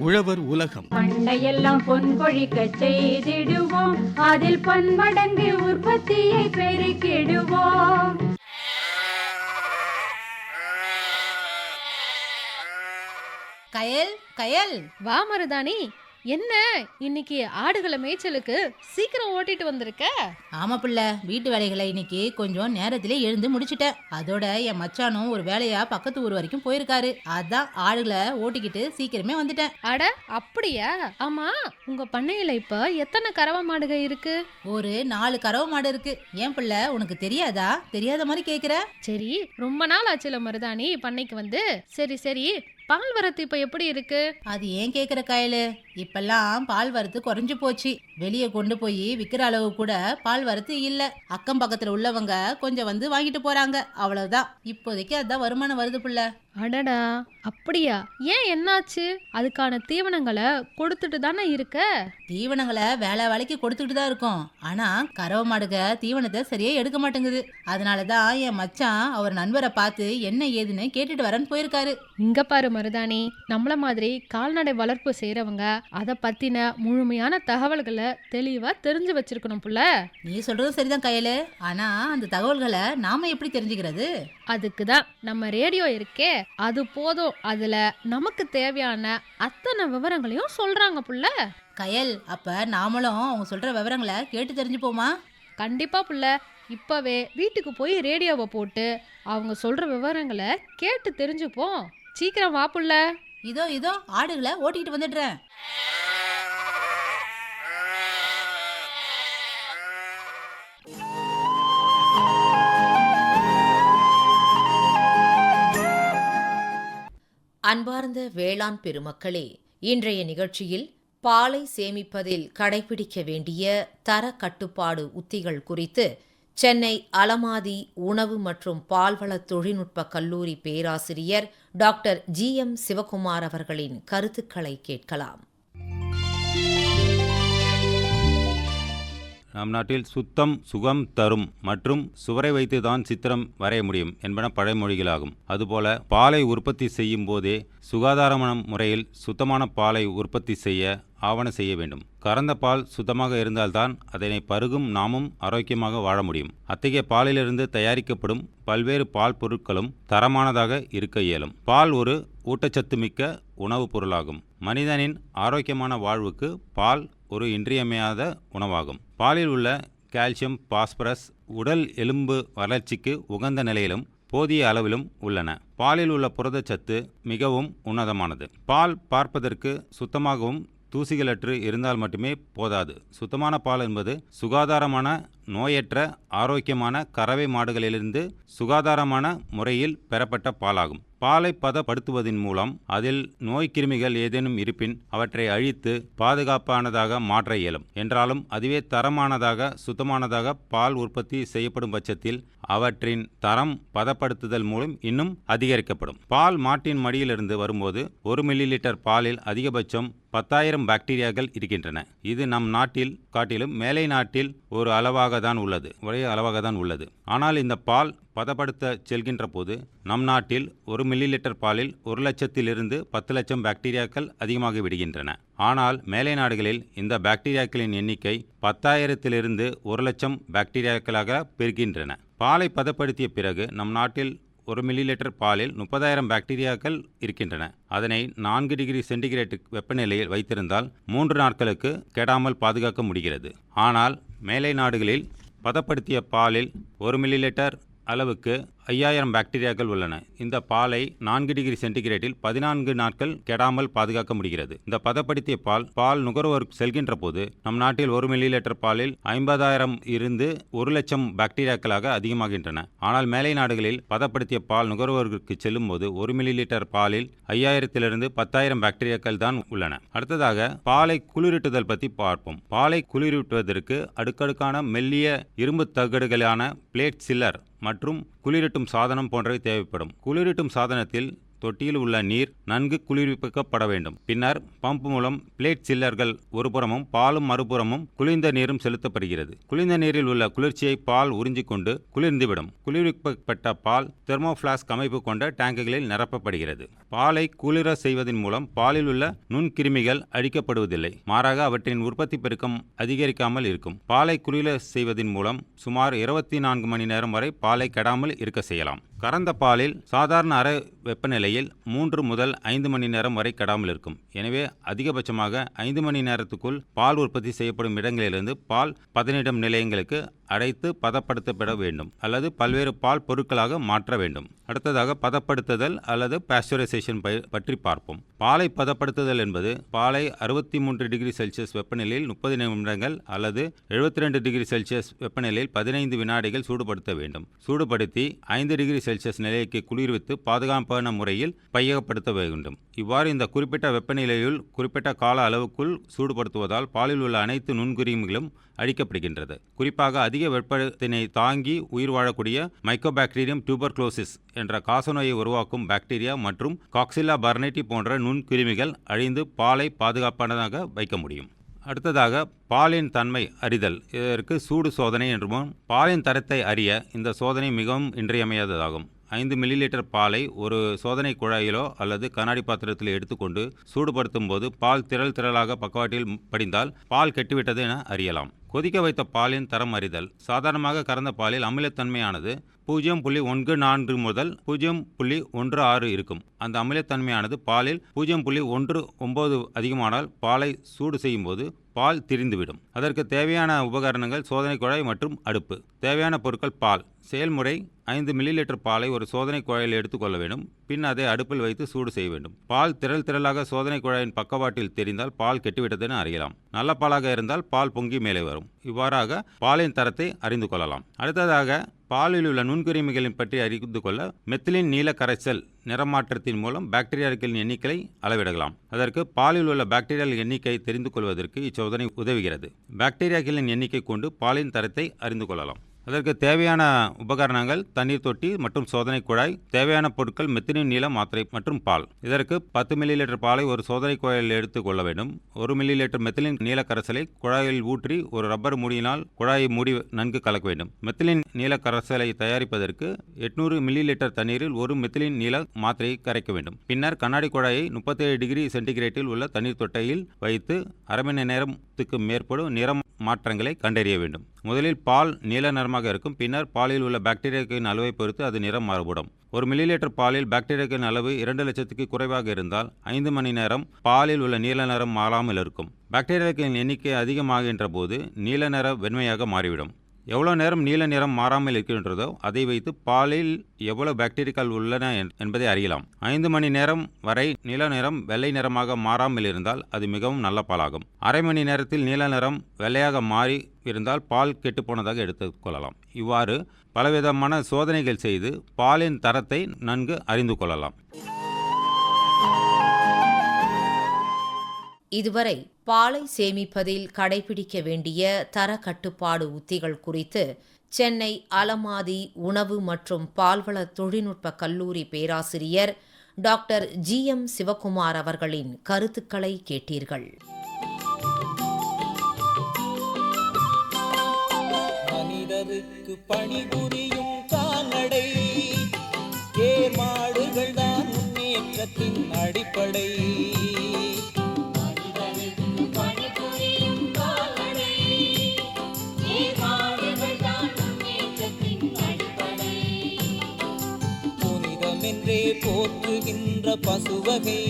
உழவர் உலகம். பண்டையெல்லாம் பொன் கொழிக்க செய்திடுவோம். அதில் பன்மடங்கு உற்பத்தியை பெருக்கிடுவோம். கயல் கயல் வா மருதாணி. என்ன இன்னைக்கு ஆடுகளை மேய்ச்சலுக்கு சீக்கிரம் ஓட்டிட்டு வந்திருக்க? ஆமா பிள்ளை வீட்டு வேலைகளை இன்னைக்கு கொஞ்சம் நேரத்திலே எழுந்து முடிச்சிட்டேன். அதோட என் மச்சானும் ஒரு வேலையா பக்கத்து ஊர் வரைக்கும் போயிருக்காரு. அதான் ஆடுகளை ஓட்டிக்கிட்டு சீக்கிரமே வந்துட்டேன். அட அப்படியா? ஆமா உங்க பண்ணையில இப்ப எத்தனை கறவை மாடுக இருக்கு? ஒரு நாலு கறவை மாடு இருக்கு. ஏன் பிள்ளை உனக்கு தெரியாதா? தெரியாத மாதிரி கேக்குற? சரி ரொம்ப நாள் ஆச்சுல மருதாணி பண்ணைக்கு வந்து. சரி சரி பால் வரத்து இப்ப எப்படி இருக்கு? அது ஏன் கேக்குற கயலு? இப்பெல்லாம் பால் வரத்து குறைஞ்சு போச்சு. வெளியே கொண்டு போய் விக்கிற அளவு கூட பால் வரத்து இல்ல. அக்கம் பக்கத்துல உள்ளவங்க கொஞ்சம் வந்து வாங்கிட்டு போறாங்க. அவ்வளவுதான். இப்போதைக்கு அதான் வருமானம் வருது புள்ள. அடடா அப்படியா? ஏன் என்னாச்சு? அதுக்கான தீவனங்களை கொடுத்துட்டு தானே இருக்க? தீவனங்களை வேலை வேலைக்கு கொடுத்துட்டு தான் இருக்கோம். ஆனா கறவை மாடுக தீவனத்தை சரியா எடுக்க மாட்டேங்குது. அதனாலதான் என் மச்சான் அவர் நண்பரை பார்த்து என்ன ஏதுன்னு கேட்டுட்டு வரேன்னு போயிருக்காரு. இங்க பாரு மருதாணி. நம்மள மாதிரி கால்நடை வளர்ப்பு செய்றவங்க அதை பத்தின முழுமையான தகவல்களை தெளிவா தெரிஞ்சு வச்சிருக்கணும் புள்ள. நீ சொல்றதும் சரிதான் கையில. ஆனா அந்த தகவல்களை நாம எப்படி தெரிஞ்சுக்கிறது? அதுக்கு தான் நம்ம ரேடியோ இருக்கே அது போதும். அதுல நமக்கு தேவையான அத்தனை விவரங்களையும் சொல்றாங்க புள்ள. கயல் அப்ப நாமளும் அவங்க சொல்ற விவரங்களை கேட்டு தெரிஞ்சுப்போமா? கண்டிப்பா புள்ள. இப்பவே வீட்டுக்கு போய் ரேடியோவை போட்டு அவங்க சொல்ற விவரங்களை கேட்டு தெரிஞ்சுப்போம். சீக்கிரம் வா புள்ள. இதோ இதோ ஆடுகளை ஓட்டிட்டு வந்துடுறேன். அன்பார்ந்த வேளாண் பெருமக்களே இன்றைய நிகழ்ச்சியில் பாலை சேமிப்பதில் கடைபிடிக்க வேண்டிய தர கட்டுப்பாடு உத்திகள் குறித்து சென்னை அலமாதி உணவு மற்றும் பால்வள தொழில்நுட்ப கல்லூரி பேராசிரியர் டாக்டர் ஜி எம் சிவகுமார் அவர்களின் கருத்துக்களை கேட்கலாம். நம் நாட்டில் சுத்தம் சுகம் தரும் மற்றும் சுவரை வைத்துதான் சித்திரம் வரைய முடியும் என்பன பழமொழிகளாகும். அதுபோல பாலை உற்பத்தி செய்யும் போதே சுகாதாரமான முறையில் சுத்தமான பாலை உற்பத்தி செய்ய ஆவண செய்ய வேண்டும். கறந்த பால் சுத்தமாக இருந்தால்தான் அதனை பருகும் நாமும் ஆரோக்கியமாக வாழ முடியும். அத்தகைய பாலிலிருந்து தயாரிக்கப்படும் பல்வேறு பால் பொருட்களும் தரமானதாக இருக்க இயலும். பால் ஒரு ஊட்டச்சத்து மிக்க உணவுப் பொருளாகும். மனிதனின் ஆரோக்கியமான வாழ்வுக்கு பால் ஒரு இன்றியமையாத உணவாகும். பாலில் உள்ள கால்சியம் பாஸ்பரஸ் உடல் எலும்பு வளர்ச்சிக்கு உகந்த நிலையிலும் போதிய அளவிலும் உள்ளன. பாலில் உள்ள புரதச்சத்து மிகவும் உன்னதமானது. பால் பார்ப்பதற்கு சுத்தமாகவும் தூசிகளற்று இருந்தால் மட்டுமே போதாது. சுத்தமான பால் என்பது சுகாதாரமான நோயற்ற ஆரோக்கியமான கறவை மாடுகளிலிருந்து சுகாதாரமான முறையில் பெறப்பட்ட பாலாகும். பாலை பதப்படுத்துவதன் மூலம் அதில் நோய்க்கிருமிகள் ஏதேனும் இருப்பின் அவற்றை அழித்து பாதுகாப்பானதாக மாற்ற இயலும். என்றாலும் அதுவே தரமானதாக சுத்தமானதாக பால் உற்பத்தி செய்யப்படும் பட்சத்தில் அவற்றின் தரம் பதப்படுத்துதல் மூலம் இன்னும் அதிகரிக்கப்படும். பால் மாட்டின் மடியிலிருந்து வரும்போது ஒரு மில்லி லிட்டர் பாலில் அதிகபட்சம் பத்தாயிரம் பாக்டீரியாக்கள் இருக்கின்றன. இது நம் நாட்டில் காட்டிலும் மேலை நாட்டில் ஒரு அளவாக தான் உள்ளது ஒரே அளவாக தான் உள்ளது. ஆனால் இந்த பால் பதப்படுத்த செல்கின்ற போது நம் நாட்டில் ஒரு மில்லி லிட்டர் பாலில் ஒரு லட்சத்திலிருந்து பத்து லட்சம் பாக்டீரியாக்கள் அதிகமாகி விடுகின்றன. ஆனால் மேலை நாடுகளில் இந்த பாக்டீரியாக்களின் எண்ணிக்கை பத்தாயிரத்திலிருந்து ஒரு லட்சம் பாக்டீரியாக்களாக பெருகின்றன. பாலை பதப்படுத்திய பிறகு நம் நாட்டில் ஒரு மில்லி லிட்டர் பாலில் முப்பதாயிரம் பாக்டீரியாக்கள் இருக்கின்றன. அதனை நான்கு டிகிரி சென்டிகிரேட் வெப்பநிலையில் வைத்திருந்தால் மூன்று நாட்களுக்கு கெடாமல் பாதுகாக்க முடிகிறது. ஆனால் மேலை நாடுகளில் பதப்படுத்திய பாலில் ஒரு மில்லி லிட்டர் அளவுக்கு ஐயாயிரம் பாக்டீரியாக்கள் உள்ளன. இந்த பாலை நான்கு டிகிரி சென்டிகிரேட்டில் பதினான்கு நாட்கள் கெடாமல் பாதுகாக்க முடிகிறது. இந்த பதப்படுத்திய பால் பால் நுகர்வோர் செல்கின்ற போது நம் நாட்டில் ஒரு மில்லி லிட்டர் பாலில் ஐம்பதாயிரம் இருந்து ஒரு லட்சம் பாக்டீரியாக்களாக அதிகமாகின்றன. ஆனால் மேலை நாடுகளில் பதப்படுத்திய பால் நுகர்வோருக்கு செல்லும் போது ஒரு மில்லி லிட்டர் பாலில் ஐயாயிரத்திலிருந்து பத்தாயிரம் பாக்டீரியாக்கள் தான் உள்ளன. அடுத்ததாக பாலை குளிரூட்டுதல் பற்றி பார்ப்போம். பாலை குளிரூட்டுவதற்கு அடுக்கடுக்கான மெல்லிய இரும்பு தகடுகளான பிளேட் சில்லர் மற்றும் குளிரூட்டும் சாதனம் போன்றவை தேவைப்படும். குளிரூட்டும் சாதனத்தில் தொட்டியில் உள்ள நீர் நன்கு குளிர்விப்பிக்கப்பட வேண்டும். பின்னர் பம்ப் மூலம் பிளேட் சில்லர்கள் ஒருபுறமும் பாலும் மறுபுறமும் குளிர்ந்த நீரும் செலுத்தப்படுகிறது. குளிர்ந்த நீரில் உள்ள குளிர்ச்சியை பால் உறிஞ்சிக்கொண்டு குளிர்ந்துவிடும். குளிர்விக்கப்பட்ட பால் தெர்மோஃபிளாஸ்க் அமைப்பு கொண்ட டேங்குகளில் நிரப்பப்படுகிறது. பாலை குளிர செய்வதன் மூலம் பாலில் உள்ள நுண்கிருமிகள் அழிக்கப்படுவதில்லை. மாறாக அவற்றின் உற்பத்தி பெருக்கம் அதிகரிக்காமல் இருக்கும். பாலை குளிர செய்வதன் மூலம் சுமார் இருபத்தி நான்கு மணி நேரம் வரை பாலை கெடாமல் இருக்க செய்யலாம். கறந்த பாலில் சாதாரண அறை வெப்பநிலையில் மூன்று முதல் ஐந்து மணி நேரம் வரை கெடாமல் இருக்கும். எனவே அதிகபட்சமாக ஐந்து மணி நேரத்துக்குள் பால் உற்பத்தி செய்யப்படும் இடங்களிலிருந்து பால் பதனிடும் நிலையங்களுக்கு அடைத்து பதப்படுத்தப்பட வேண்டும் அல்லது பல்வேறு பால் பொருட்களாக மாற்ற வேண்டும். அடுத்ததாக பதப்படுத்துதல் அல்லது பாஸ்டரைசேஷன் பற்றி பார்ப்போம். பாலை பதப்படுத்துதல் என்பது பாலை அறுபத்தி மூன்று டிகிரி செல்சியஸ் வெப்பநிலையில் முப்பது நிமிடங்கள் அல்லது எழுபத்தி ரெண்டு டிகிரி செல்சியஸ் வெப்பநிலையில் பதினைந்து வினாடிகள் சூடுபடுத்த வேண்டும். சூடுபடுத்தி ஐந்து டிகிரி செல்சியஸ் நிலைக்கு குளிர்வித்து பாதுகாப்பு பாதுகாப்பான முறையில் பையகப்படுத்த வேண்டும் இவ்வாறு இந்த குறிப்பிட்ட வெப்பநிலையில் குறிப்பிட்ட கால அளவுக்குள் சூடுபடுத்துவதால் பாலில் உள்ள அனைத்து நுண்குறிகளும் அழிக்கப்படுகின்றது. குறிப்பாக அதிக வெப்பத்தினை தாங்கி உயிர் வாழக்கூடிய மைக்கோபாக்டீரியம் டியூபர்க்ளோசிஸ் என்ற காசநோயை உருவாக்கும் பாக்டீரியா மற்றும் காக்சில்லா பர்னேட்டி போன்ற நுண்கிருமிகள் அழிந்து பாலை பாதுகாப்பானதாக வைக்க முடியும். அடுத்ததாக பாலின் தன்மை அறிதல். இதற்கு சூடு சோதனை என்றும் பாலின் தரத்தை அறிய இந்த சோதனை மிகவும் இன்றியமையாததாகும். ஐந்து மில்லிலிட்டர் பாலை ஒரு சோதனை குழாயிலோ அல்லது கண்ணாடி பாத்திரத்தில் எடுத்துக்கொண்டு சூடுபடுத்தும் போது பால் திரள் திரளாக பக்கவாட்டில் படிந்தால் பால் கெட்டுவிட்டது என அறியலாம். கொதிக்க வைத்த பாலின் தரம் அறிதல். சாதாரணமாக கறந்த பாலில் அமிலத்தன்மையானது பூஜ்ஜியம் புள்ளி ஒன்று நான்கு முதல் பூஜ்ஜியம் புள்ளி ஒன்று ஆறு இருக்கும். அந்த அமிலத்தன்மையானது பாலில் பூஜ்ஜியம் புள்ளி ஒன்று ஒன்பது அதிகமானால் பாலை சூடு செய்யும் போது பால் திரிந்துவிடும். அதற்கு தேவையான உபகரணங்கள் சோதனை குழாய் மற்றும் அடுப்பு. தேவையான பொருட்கள் பால். செயல்முறை ஐந்து மில்லி லிட்டர் பாலை ஒரு சோதனை குழாயில் எடுத்துக்கொள்ள வேண்டும். பின் அதை அடுப்பில் வைத்து சூடு செய்ய வேண்டும். பால் திரள் திரளாக சோதனை குழாயின் பக்கவாட்டில் தெரிந்தால் பால் கெட்டுவிட்டதென அறியலாம். நல்ல பாலாக இருந்தால் பால் பொங்கி மேலே வரும். இவ்வாறாக பாலின் தரத்தை அறிந்து கொள்ளலாம். அடுத்ததாக பாலில் உள்ள நுண்கிருமிகளின் பற்றி அறிந்து கொள்ள மெத்திலின் நீல கரைசல் நிறமாற்றத்தின் மூலம் பாக்டீரியாக்களின் எண்ணிக்கையை அளவிடலாம். அதற்கு பாலில் உள்ள பாக்டீரியால் எண்ணிக்கை தெரிந்து கொள்வதற்கு இச்சோதனை உதவுகிறது. பாக்டீரியாக்களின் எண்ணிக்கை கொண்டு பாலின் தரத்தை அறிந்து கொள்ளலாம். அதற்கு தேவையான உபகரணங்கள் தண்ணீர் தொட்டி மற்றும் சோதனை குழாய் தேவையான பொருட்கள் மெத்தினின் நீளம் மாத்திரை மற்றும் பால். இதற்கு பத்து மில்லி லிட்டர் பாலை ஒரு சோதனை குழாயில் எடுத்துக் கொள்ள வேண்டும். ஒரு மில்லி லிட்டர் மெத்திலின் நீல கரைசலை குழாயில் ஊற்றி ஒரு ரப்பர் மூடியினால் குழாயை மூடி நன்கு கலக்க வேண்டும். மெத்திலின் நீல கரைசலை தயாரிப்பதற்கு எட்நூறு மில்லி லிட்டர் தண்ணீரில் ஒரு மெத்திலின் நீல மாத்திரையை கரைக்க வேண்டும். பின்னர் கண்ணாடி குழாயை முப்பத்தேழு டிகிரி சென்டிகிரேட்டில் உள்ள தண்ணீர் தொட்டையில் வைத்து அரை மணி நேரம் நேரத்துக்கு மேற்படும் நிறம் மாற்றங்களை கண்டறிய வேண்டும். முதலில் பால் நீல நிறமாக இருக்கும். பின்னர் பாலில் உள்ள பாக்டீரியாக்களின் அளவை பொறுத்து அது நிறம் மாறுபடும். ஒரு மில்லிலிட்டர் பாலில் பாக்டீரியாக்களின் அளவு இரண்டு லட்சத்துக்கு குறைவாக இருந்தால் ஐந்து மணி நேரம் பாலில் உள்ள நீல நிறம் மாறாமல் இருக்கும். பாக்டீரியாக்களின் எண்ணிக்கை அதிகமாகின்ற போது நீல நிற வெண்மையாக மாறிவிடும். எவ்வளோ நேரம் நீல நிறம் மாறாமல் இருக்கின்றதோ அதை வைத்து பாலில் எவ்வளோ பாக்டீரியாக்கள் உள்ளன என்பதை அறியலாம். ஐந்து மணி நேரம் வரை நீல நிறம் வெள்ளை நிறமாக மாறாமல் இருந்தால் அது மிகவும் நல்ல பாலாகும். அரை மணி நேரத்தில் நீல நிறம் வெள்ளையாக மாறி இருந்தால் பால் கெட்டுப்போனதாக எடுத்துக்கொள்ளலாம் இவ்வாறு பலவிதமான சோதனைகள் செய்து பாலின் தரத்தை நன்கு அறிந்து கொள்ளலாம். இதுவரை பாலை சேமிப்பதில் கடைபிடிக்க வேண்டிய தர கட்டுப்பாடு உத்திகள் குறித்து சென்னை அலமாதி உணவு மற்றும் பால்வள தொழில்நுட்ப கல்லூரி பேராசிரியர் டாக்டர் ஜி எம் சிவகுமார் அவர்களின் கருத்துக்களை கேட்டீர்கள். மனிதருக்கு பணிபுரியும் கால்நடை ஏமாடுகள் தான் முன்னேற்றத்தின் அடிப்படை. போற்றுகின்ற பசுவகை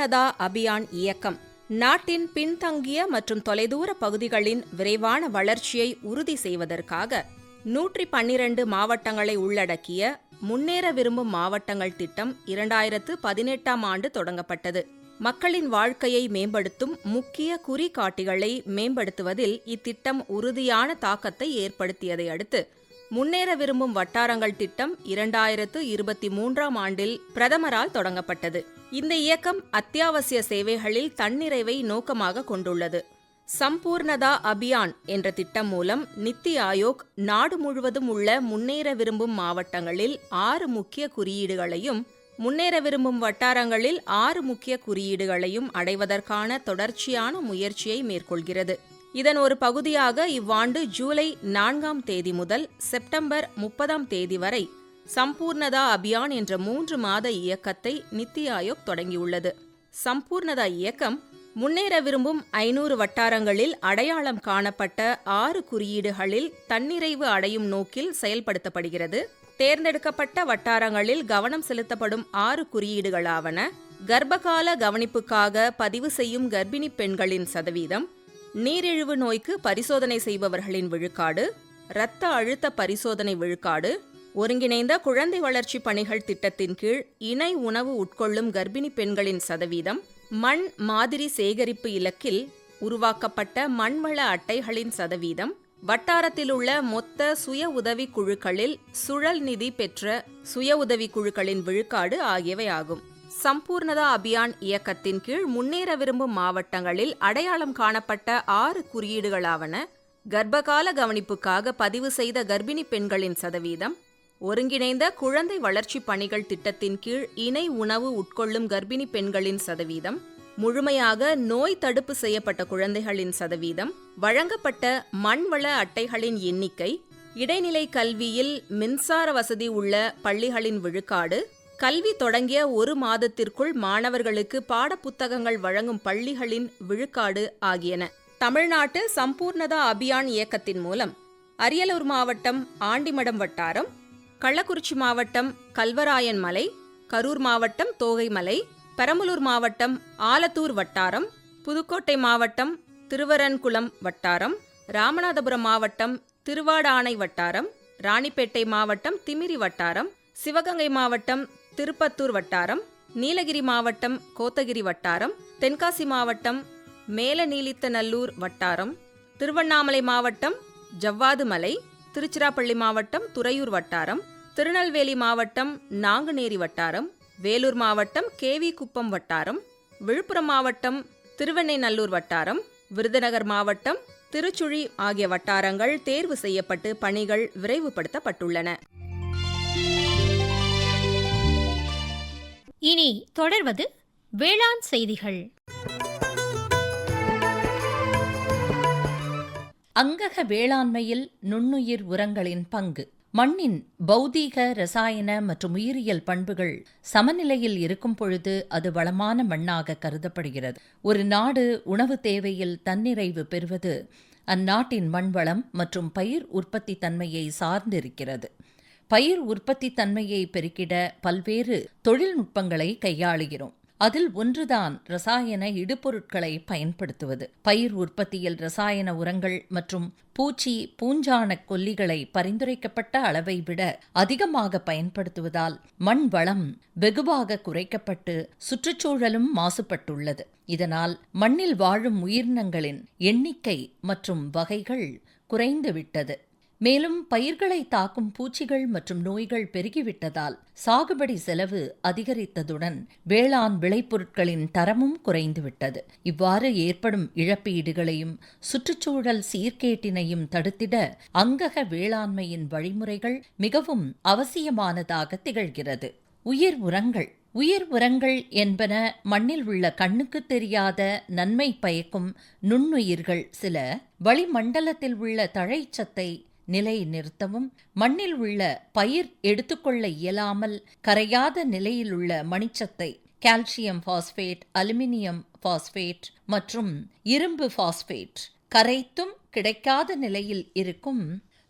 அன்னதா அபியான் இயக்கம். நாட்டின் பின்தங்கிய மற்றும் தொலைதூர பகுதிகளின் விரைவான வளர்ச்சியை உறுதி செய்வதற்காக நூற்றி பன்னிரண்டு மாவட்டங்களை உள்ளடக்கிய முன்னேற விரும்பும் மாவட்டங்கள் திட்டம் இரண்டாயிரத்து பதினெட்டாம் ஆண்டு தொடங்கப்பட்டது. மக்களின் வாழ்க்கையை மேம்படுத்தும் முக்கிய குறிகாட்டிகளை மேம்படுத்துவதில் இத்திட்டம் உறுதியான தாக்கத்தை ஏற்படுத்தியதை அடுத்து முன்னேற விரும்பும் வட்டாரங்கள் திட்டம் இரண்டாயிரத்து இருபத்தி மூன்றாம் ஆண்டில் பிரதமரால் தொடங்கப்பட்டது. இந்த இயக்கம் அத்தியாவசிய சேவைகளில் தன்னிறைவை நோக்கமாக கொண்டுள்ளது. சம்பூர்ணதா அபியான் என்ற திட்டம் மூலம் நித்தி ஆயோக் நாடு முழுவதும் உள்ள முன்னேற விரும்பும் மாவட்டங்களில் ஆறு முக்கிய குறியீடுகளையும் முன்னேற விரும்பும் வட்டாரங்களில் ஆறு முக்கிய குறியீடுகளையும் அடைவதற்கான தொடர்ச்சியான முயற்சியை மேற்கொள்கிறது. இதன் ஒரு பகுதியாக இவ்வாண்டு ஜூலை நான்காம் தேதி முதல் செப்டம்பர் முப்பதாம் தேதி வரை சம்பூர்ணதா அபியான் என்ற மூன்று மாத இயக்கத்தை நித்தி ஆயோக் தொடங்கியுள்ளது. சம்பூர்ணதா இயக்கம் முன்னேற விரும்பும் ஐநூறு வட்டாரங்களில் அடையாளம் காணப்பட்ட ஆறு குறியீடுகளில் தன்னிறைவு அடையும் நோக்கில் செயல்படுத்தப்படுகிறது. தேர்ந்தெடுக்கப்பட்ட வட்டாரங்களில் கவனம் செலுத்தப்படும் ஆறு குறியீடுகளாவன கர்ப்பகால கவனிப்புக்காக பதிவு செய்யும் கர்ப்பிணி பெண்களின் சதவீதம் நீரிழிவு நோய்க்கு பரிசோதனை செய்பவர்களின் விழுக்காடு இரத்த அழுத்த பரிசோதனை விழுக்காடு ஒருங்கிணைந்த குழந்தை வளர்ச்சி பணிகள் திட்டத்தின் கீழ் இணை உணவு உட்கொள்ளும் கர்ப்பிணி பெண்களின் சதவீதம் மண் மாதிரி சேகரிப்பு இலக்கில் உருவாக்கப்பட்ட மண்வள அட்டைகளின் சதவீதம் வட்டாரத்தில் உள்ள மொத்த சுய உதவி குழுக்களில் சுழல் நிதி பெற்ற சுய உதவி குழுக்களின் விழுக்காடு ஆகியவை ஆகும் சம்பூர்ணதா அபியான் இயக்கத்தின் கீழ் முன்னேற விரும்பும் மாவட்டங்களில் அடையாளம் காணப்பட்ட ஆறு குறியீடுகளாவன கர்ப்பகால கவனிப்புக்காக பதிவு செய்த கர்ப்பிணி பெண்களின் சதவீதம் ஒருங்கிணைந்த குழந்தை வளர்ச்சி பணிகள் திட்டத்தின் கீழ் இணை உணவு உட்கொள்ளும் கர்ப்பிணி பெண்களின் சதவீதம் முழுமையாக நோய் தடுப்பு செய்யப்பட்ட குழந்தைகளின் சதவீதம் வழங்கப்பட்ட மண்வள அட்டைகளின் எண்ணிக்கை இடைநிலை கல்வியில் மின்சார வசதி உள்ள பள்ளிகளின் விழுக்காடு கல்வி தொடங்கிய ஒரு மாதத்திற்குள் மாணவர்களுக்கு பாடப்புத்தகங்கள் வழங்கும் பள்ளிகளின் விழுக்காடு ஆகியன. தமிழ்நாட்டு சம்பூர்ணதா அபியான் இயக்கத்தின் மூலம் அரியலூர் மாவட்டம் ஆண்டிமடம் வட்டாரம் கள்ளக்குறிச்சி மாவட்டம் கல்வராயன் மலை கரூர் மாவட்டம் தோகைமலை பெரம்பலூர் மாவட்டம் ஆலத்தூர் வட்டாரம் புதுக்கோட்டை மாவட்டம் திருவரன்குளம் வட்டாரம் ராமநாதபுரம் மாவட்டம் திருவாடானை வட்டாரம் ராணிப்பேட்டை மாவட்டம் திமிரி வட்டாரம் சிவகங்கை மாவட்டம் திருப்பத்தூர் வட்டாரம் நீலகிரி மாவட்டம் கோத்தகிரி வட்டாரம் தென்காசி மாவட்டம் மேலநீலித்தநல்லூர் வட்டாரம் திருவண்ணாமலை மாவட்டம் ஜவ்வாது மலை திருச்சிராப்பள்ளி மாவட்டம் துறையூர் வட்டாரம் திருநெல்வேலி மாவட்டம் நாங்குநேரி வட்டாரம் வேலூர் மாவட்டம் கேவி குப்பம் வட்டாரம் விழுப்புரம் மாவட்டம் திருவெண்ணைநல்லூர் வட்டாரம் விருதுநகர் மாவட்டம் திருச்சுழி ஆகிய வட்டாரங்கள் தேர்வு செய்யப்பட்டு பணிகள் விரைவுபடுத்தப்பட்டுள்ளன. இனி தொடர்வது வேளாண் செய்திகள். அங்கக வேளாண்மையில் நுண்ணுயிர் உரங்களின் பங்கு. மண்ணின் பௌதீக ரசாயன மற்றும் உயிரியல் பண்புகள் சமநிலையில் இருக்கும் பொழுது அது வளமான மண்ணாக கருதப்படுகிறது. ஒரு நாடு உணவு தேவையில் தன்னிறைவு பெறுவது அந்நாட்டின் மண்வளம் மற்றும் பயிர் உற்பத்தி தன்மையை சார்ந்திருக்கிறது. பயிர் உற்பத்தி தன்மையை பெருக்கிட பல்வேறு தொழில்நுட்பங்களை கையாளுகிறோம். அதில் ஒன்றுதான் ரசாயன இடுபொருட்களை பயன்படுத்துவது. பயிர் உற்பத்தியில் ரசாயன உரங்கள் மற்றும் பூச்சி பூஞ்சான கொல்லிகளை பரிந்துரைக்கப்பட்ட அளவை விட அதிகமாக பயன்படுத்துவதால் மண் வளம் வெகுவாக குறைக்கப்பட்டு சுற்றுச்சூழலும் மாசுபட்டுள்ளது. இதனால் மண்ணில் வாழும் உயிரினங்களின் எண்ணிக்கை மற்றும் வகைகள் குறைந்துவிட்டது. மேலும் பயிர்களை தாக்கும் பூச்சிகள் மற்றும் நோய்கள் பெருகிவிட்டதால் சாகுபடி செலவு அதிகரித்ததுடன் வேளாண் விளைபொருட்களின் தரமும் குறைந்துவிட்டது. இவ்வாறு ஏற்படும் இழப்பீடுகளையும் சுற்றுச்சூழல் சீர்கேட்டினையும் தடுத்திட அங்கக வேளாண்மையின் வழிமுறைகள் மிகவும் அவசியமானதாக திகழ்கிறது. உயிர் உரங்கள். உயிர் உரங்கள் என்பன மண்ணில் உள்ள கண்ணுக்கு தெரியாத நன்மை பயக்கும் நுண்ணுயிர்கள். சில வளிமண்டலத்தில் உள்ள தழைச்சத்தை நிலை நிறுத்தவும் மண்ணில் உள்ள பயிர் எடுத்துக்கொள்ள இயலாமல் கரையாத நிலையில் உள்ள மணிச்சத்தை கால்சியம் பாஸ்பேட் அலுமினியம் பாஸ்பேட் மற்றும் இரும்பு பாஸ்பேட் கரைத்தும் கிடைக்காத நிலையில் இருக்கும்.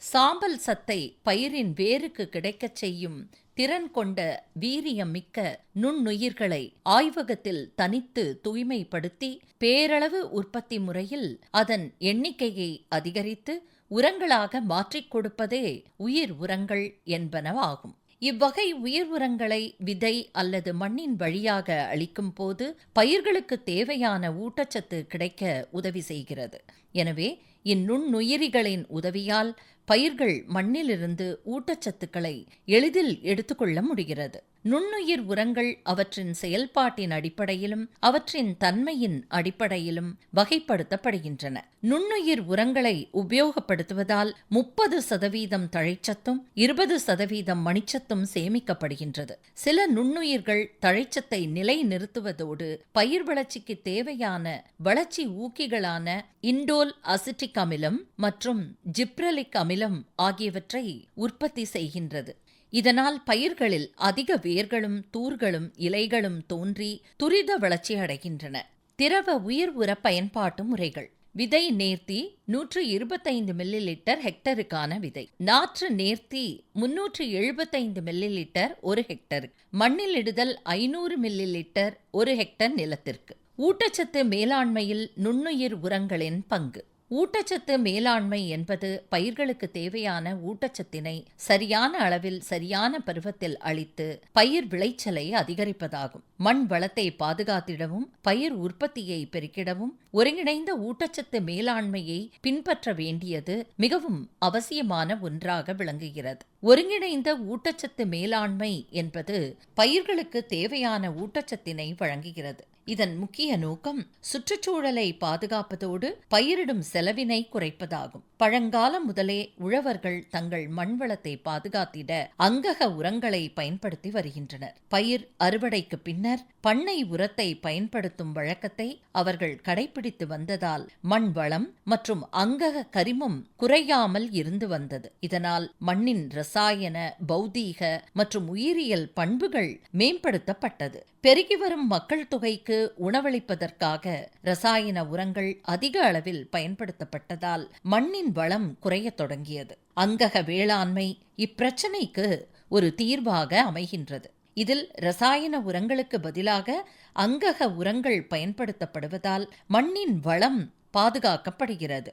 சாம்பல் சத்தை பயிரின் வேருக்கு கிடைக்கச் செய்யும் திறன் கொண்ட வீரியம் மிக்க நுண்ணுயிர்களை ஆய்வகத்தில் தனித்து தூய்மைப்படுத்தி பேரளவு உற்பத்தி முறையில் அதன் எண்ணிக்கையை அதிகரித்து உரங்களாக மாற்றிக் கொடுப்பதே உயிர் உரங்கள் என்பனவாகும். இவ்வகை உயிர் உரங்களை விதை அல்லது மண்ணின் வழியாக அளிக்கும் போது பயிர்களுக்கு தேவையான ஊட்டச்சத்து கிடைக்க உதவி செய்கிறது. எனவே இந்நுண்ணுயிரிகளின் உதவியால் பயிர்கள் மண்ணிலிருந்து ஊட்டச்சத்துக்களை எளிதில் எடுத்துக்கொள்ள முடிகிறது. நுண்ணுயிர் உரங்கள் அவற்றின் செயல்பாட்டின் அடிப்படையிலும் அவற்றின் தன்மையின் அடிப்படையிலும் வகைப்படுத்தப்படுகின்றன. நுண்ணுயிர் உரங்களை உபயோகப்படுத்துவதால் முப்பது சதவீதம் தழைச்சத்தும் இருபது சதவீதம் மணிச்சத்தும் சேமிக்கப்படுகின்றது. சில நுண்ணுயிர்கள் தழைச்சத்தை நிலை நிறுத்துவதோடு பயிர் வளர்ச்சிக்கு தேவையான வளர்ச்சி ஊக்கிகளான இண்டோல் அசிட்டிக் அமிலம் மற்றும் ஜிப்ரலிக் அமிலம் ஆகியவற்றை உற்பத்தி செய்கின்றது. இதனால் பயிர்களில் அதிக வேர்களும் தூர்களும் இலைகளும் தோன்றி துரித வளர்ச்சி அடைகின்றன. திரவ உயிர் உர பயன்பாட்டு முறைகள். விதை நேர்த்தி நூற்று இருபத்தைந்து மில்லி லிட்டர் ஹெக்டருக்கான விதை. நாற்று நேர்த்தி முன்னூற்று எழுபத்தைந்து மில்லி லிட்டர் ஒரு ஹெக்டர் மண்ணில் இடுதல் ஐநூறு மில்லி லிட்டர் ஒரு ஹெக்டர் நிலத்திற்கு. ஊட்டச்சத்து மேலாண்மையில் நுண்ணுயிர் உரங்களின் பங்கு. ஊட்டச்சத்து மேலாண்மை என்பது பயிர்களுக்கு தேவையான ஊட்டச்சத்தினை சரியான அளவில் சரியான பருவத்தில் அளித்து பயிர் விளைச்சலை அதிகரிப்பதாகும். மண் வளத்தை பாதுகாத்திடவும் பயிர் உற்பத்தியை பெருக்கிடவும் ஒருங்கிணைந்த ஊட்டச்சத்து மேலாண்மையை பின்பற்ற வேண்டியது மிகவும் அவசியமான ஒன்றாக விளங்குகிறது. ஒருங்கிணைந்த ஊட்டச்சத்து மேலாண்மை என்பது பயிர்களுக்கு தேவையான ஊட்டச்சத்தினை வழங்குகிறது. இதன் முக்கிய நோக்கம் சுற்றுச்சூழலை பாதுகாப்பதோடு பயிரிடும் செலவினை குறைப்பதாகும். பழங்காலம் முதலே உழவர்கள் தங்கள் மண்வளத்தை பாதுகாத்திட அங்கக உரங்களை பயன்படுத்தி வருகின்றனர். பயிர் அறுவடைக்கு பின்னர் பண்ணை உரத்தை பயன்படுத்தும் வழக்கத்தை அவர்கள் கடைபிடித்து வந்ததால் மண் வளம் மற்றும் அங்கக கரிமம் குறையாமல் இருந்து வந்தது. இதனால் மண்ணின் ரசாயன பௌதீக மற்றும் உயிரியல் பண்புகள் மேம்படுத்தப்பட்டது. பெருகி வரும் மக்கள் தொகைக்கு உணவளிப்பதற்காக ரசாயன உரங்கள் அதிக அளவில் பயன்படுத்தப்பட்டதால் மண்ணின் வளம் குறையத் தொடங்கியது. அங்கக வேளாண்மை இப்பிரச்சனைக்கு ஒரு தீர்வாக அமைகின்றது. இதில் ரசாயன உரங்களுக்கு பதிலாக அங்கக உரங்கள் பயன்படுத்தப்படுவதால் மண்ணின் வளம் பாதுகாக்கப்படுகிறது.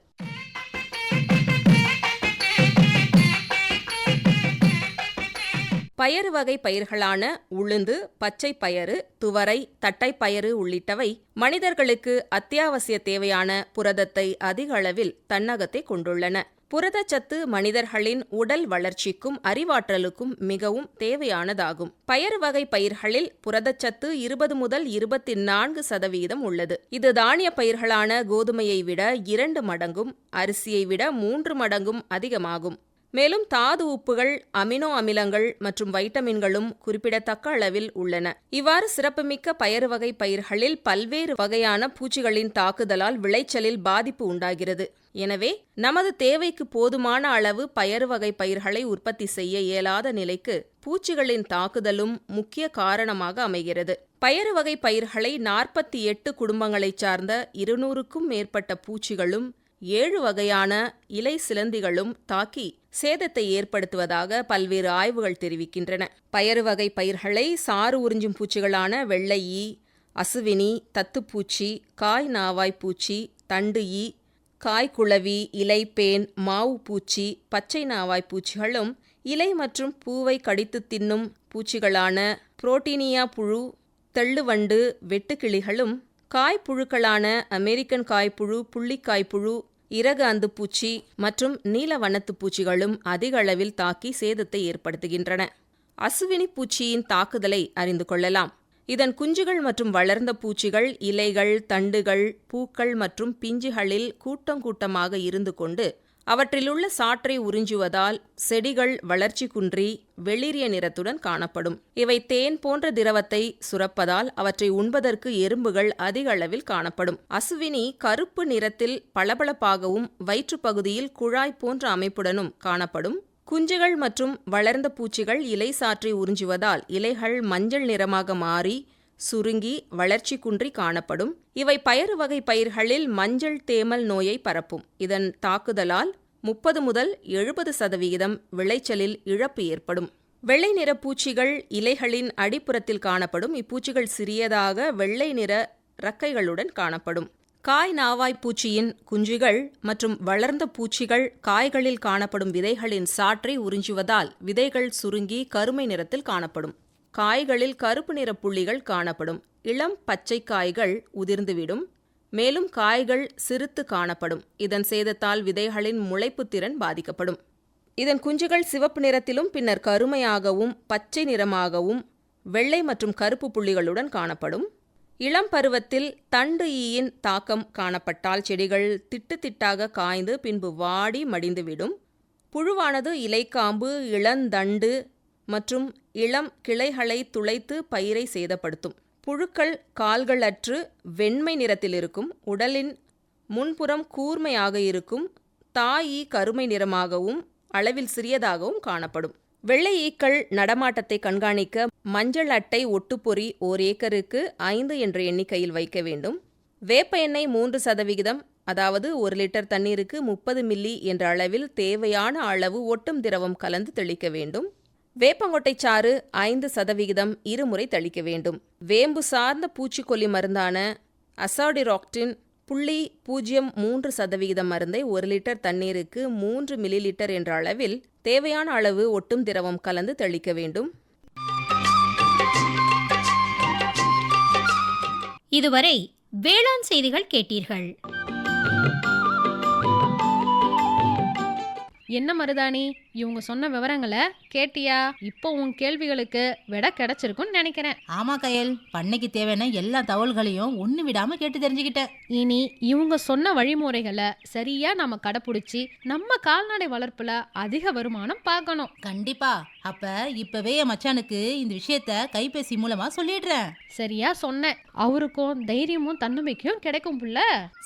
பயறு வகை பயிர்களான உளுந்து பச்சை பயறு துவரை தட்டைப்பயறு உள்ளிட்டவை மனிதர்களுக்கு அத்தியாவசிய தேவையான புரதத்தை அதிக அளவில் தன்னகத்தை கொண்டுள்ளன. புரதச்சத்து மனிதர்களின் உடல் வளர்ச்சிக்கும் அறிவாற்றலுக்கும் மிகவும் தேவையானதாகும். பயறு வகை பயிர்களில் புரதச்சத்து இருபது முதல் இருபத்தி நான்கு சதவீதம் உள்ளது. இது தானிய பயிர்களான கோதுமையை விட இரண்டு மடங்கும் அரிசியை விட மூன்று மடங்கும் அதிகமாகும். மேலும் தாது உப்புகள் அமினோ அமிலங்கள் மற்றும் வைட்டமின்களும் குறிப்பிடத்தக்க அளவில் உள்ளன. இவ்வாறு சிறப்புமிக்க பயறு வகை பயிர்களில் பல்வேறு வகையான பூச்சிகளின் தாக்குதலால் விளைச்சலில் பாதிப்பு உண்டாகிறது. எனவே நமது தேவைக்கு போதுமான அளவு பயறு வகை பயிர்களை உற்பத்தி செய்ய இயலாத நிலைக்கு பூச்சிகளின் தாக்குதலும் முக்கிய காரணமாக அமைகிறது. பயறு வகை பயிர்களை நாற்பத்தி எட்டு குடும்பங்களைச் சார்ந்த இருநூறுக்கும் மேற்பட்ட பூச்சிகளும் ஏழு வகையான இலை சிலந்திகளும் தாக்கி சேதத்தை ஏற்படுத்துவதாக பல்வேறு ஆய்வுகள் தெரிவிக்கின்றன. பயறு வகை பயிர்களை சாறு உறிஞ்சும் பூச்சிகளான வெள்ளை ஈ அசுவினி தத்துப்பூச்சி காய் நாவாய் பூச்சி தண்டு ஈ காய்குளவி இலைப்பேன் மாவு பூச்சி பச்சை நாவாய் பூச்சிகளும் இலை மற்றும் பூவை கடித்து தின்னும் பூச்சிகளான புரோட்டீனியா புழு தெள்ளுவண்டு வெட்டுக்கிளிகளும் காய்ப்புழுக்களான அமெரிக்கன் காய்ப்புழு புள்ளிக்காய்ப்புழு இறகு அந்துப்பூச்சி மற்றும் நீல வண்ணத்துப் பூச்சிகளும் அதிக அளவில் தாக்கி சேதத்தை ஏற்படுத்துகின்றன. அசுவினி பூச்சியின் தாக்குதலை அறிந்து கொள்ளலாம். இதன் குஞ்சுகள் மற்றும் வளர்ந்த பூச்சிகள் இலைகள் தண்டுகள் பூக்கள் மற்றும் பிஞ்சுகளில் கூட்டம் கூட்டமாக இருந்து கொண்டு அவற்றிலுள்ள சாற்றை உறிஞ்சுவதால் செடிகள் வளர்ச்சி குன்றி வெளிரிய நிறத்துடன் காணப்படும். இவை தேன் போன்ற திரவத்தை சுரப்பதால் அவற்றை உண்பதற்கு எறும்புகள் அதிக அளவில் காணப்படும். அசுவினி கருப்பு நிறத்தில் பளபளப்பாகவும் வயிற்றுப்பகுதியில் குழாய் போன்ற அமைப்புடனும் காணப்படும். குஞ்சுகள் மற்றும் வளர்ந்த பூச்சிகள் இலை சாற்றை உறிஞ்சுவதால் இலைகள் மஞ்சள் நிறமாக மாறி சுருங்கி வளர்ச்சி குன்றி காணப்படும். இவை பயறு வகை பயிர்களில் மஞ்சள் தேமல் நோயை பரப்பும். இதன் தாக்குதலால் முப்பது முதல் எழுபது சதவிகிதம் விளைச்சலில் இழப்பு ஏற்படும். வெள்ளை நிற பூச்சிகள் இலைகளின் அடிப்புறத்தில் காணப்படும். இப்பூச்சிகள் சிறியதாக வெள்ளை நிற ரக்கைகளுடன் காணப்படும். காய் நாவாய் பூச்சியின் குஞ்சுகள் மற்றும் வளர்ந்த பூச்சிகள் காய்களில் காணப்படும் விதைகளின் சாற்றை உறிஞ்சுவதால் விதைகள் சுருங்கி கருமை நிறத்தில் காணப்படும். காய்களில் கருப்பு நிற புள்ளிகள் காணப்படும். இளம் பச்சை காய்கள் உதிர்ந்துவிடும். மேலும் காய்கள் சிறுத்து காணப்படும். இதன் சேதத்தால் விதைகளின் முளைப்புத்திறன் பாதிக்கப்படும். இதன் குஞ்சுகள் சிவப்பு நிறத்திலும் பின்னர் கருமையாகவும் பச்சை நிறமாகவும் வெள்ளை மற்றும் கருப்பு புள்ளிகளுடன் காணப்படும். இளம் பருவத்தில் தண்டு ஈயின் தாக்கம் காணப்பட்டால் செடிகள் திட்டு திட்டாக காய்ந்து பின்பு வாடி மடிந்துவிடும். புழுவானது இலைக்காம்பு இளந்தண்டு மற்றும் இளம் கிளைகளை துளைத்து பயிரை சேதப்படுத்தும். புழுக்கள் கால்கள் அற்று வெண்மை நிறத்தில் இருக்கும். உடலின் முன்புறம் கூர்மையாக இருக்கும். தாயி கருமை நிறமாகவும் அளவில் சிறியதாகவும் காணப்படும். வெள்ளை ஈக்கள் நடமாட்டத்தை கண்காணிக்க மஞ்சள் அட்டை ஒட்டுப்பொறி ஓர் ஏக்கருக்கு ஐந்து என்ற எண்ணிக்கையில் வைக்க வேண்டும். வேப்ப எண்ணெய் மூன்று சதவிகிதம் அதாவது ஒரு லிட்டர் தண்ணீருக்கு முப்பது மில்லி என்ற அளவில் தேவையான அளவு ஒட்டும் திரவம் கலந்து தெளிக்க வேண்டும். வேப்பங்கொட்டை சாறு ஐந்து சதவிகிதம் இருமுறை தெளிக்க வேண்டும். வேம்பு சார்ந்த பூச்சிக்கொல்லி மருந்தான அசாடிராக்டின் புள்ளி பூஜ்ஜியம் மூன்று சதவிகிதம் மருந்தை ஒரு லிட்டர் தண்ணீருக்கு மூன்று மில்லி லிட்டர் என்ற அளவில் தேவையான அளவு ஒட்டும் திரவம் கலந்து தெளிக்க வேண்டும். இதுவரை வேளாண் செய்திகள் கேட்டீர்கள். என்ன மருதாணி? இவங்க சொன்ன விவரங்களை கேட்டியா? இப்போ உன் கேள்விகளுக்கு விட கிடைச்சிருக்கும்னு நினைக்கிறேன். ஆமா கயல். பண்ணைக்கு தேவையான எல்லா தகவல்களையும் ஒண்ணு விடாம கேட்டு தெரிஞ்சுக்கிட்டேன் இனி இவங்க சொன்ன வழிமுறைகளை சரியா நம்ம கடைப்பிடிச்சி நம்ம கால்நடை வளர்ப்புல அதிக வருமானம் பார்க்கணும். கண்டிப்பா. அப்ப இப்பவே என் மச்சானுக்கு இந்த விஷயத்த கைபேசி மூலமா சொல்லிடுறேன். சரியா சொன்னேன் அவருக்கும் தைரியமும் தன்னம்பிக்கையும் கிடைக்கும் புள்ள.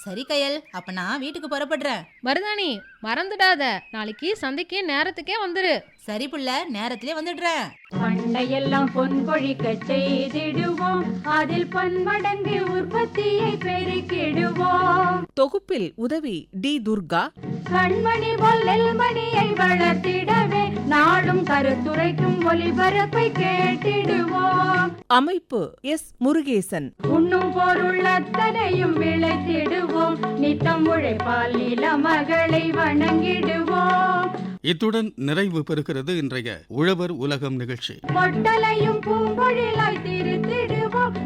சரி கயல். அப்ப நான் வீட்டுக்கு புறப்படுறேன். மருதாணி மறந்துடாத. நாளைக்கு சந்தைக்கு நேரத்துக்கே வந்துரு. சரி புள்ள நேரத்திலே வந்துடுறேன் பண்டையெல்லாம் பொன் கொழிக்க செய்திடுவோம். அதில் பன்மடங்கு உற்பத்தியை பெருக்கிடுவோம். தொகுப்பில் உதவி டி துர்கா. கண்மணி பொல்லல் மணியை வளர்த்திடவே நாடும் கருத்துரைக்கும் ஒளிபரப்பை கேட்டிடுவோம். அமைப்பு எஸ் முருகேசன். உண்ணும் பொருள் அத்தனையும் விளைத்திடுவோம். நித்தம் உழைப்பால் நில மகளை வணங்கிடுவோம். இத்துடன் நிறைவு பெறுகிறது இன்றைய உழவர் உலகம் நிகழ்ச்சி. பொட்டலையும் பூங்கொழிலாய்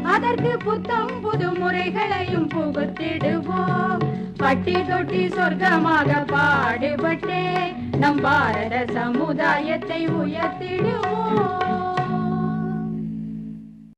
அதற்கு புத்தம் புது முறைகளையும் புகுத்திடுவோம். பட்டி தொட்டி சொர்க்கமாக பாடுபட்டே நம் பாரத சமுதாயத்தை உயர்த்திடுவோம்.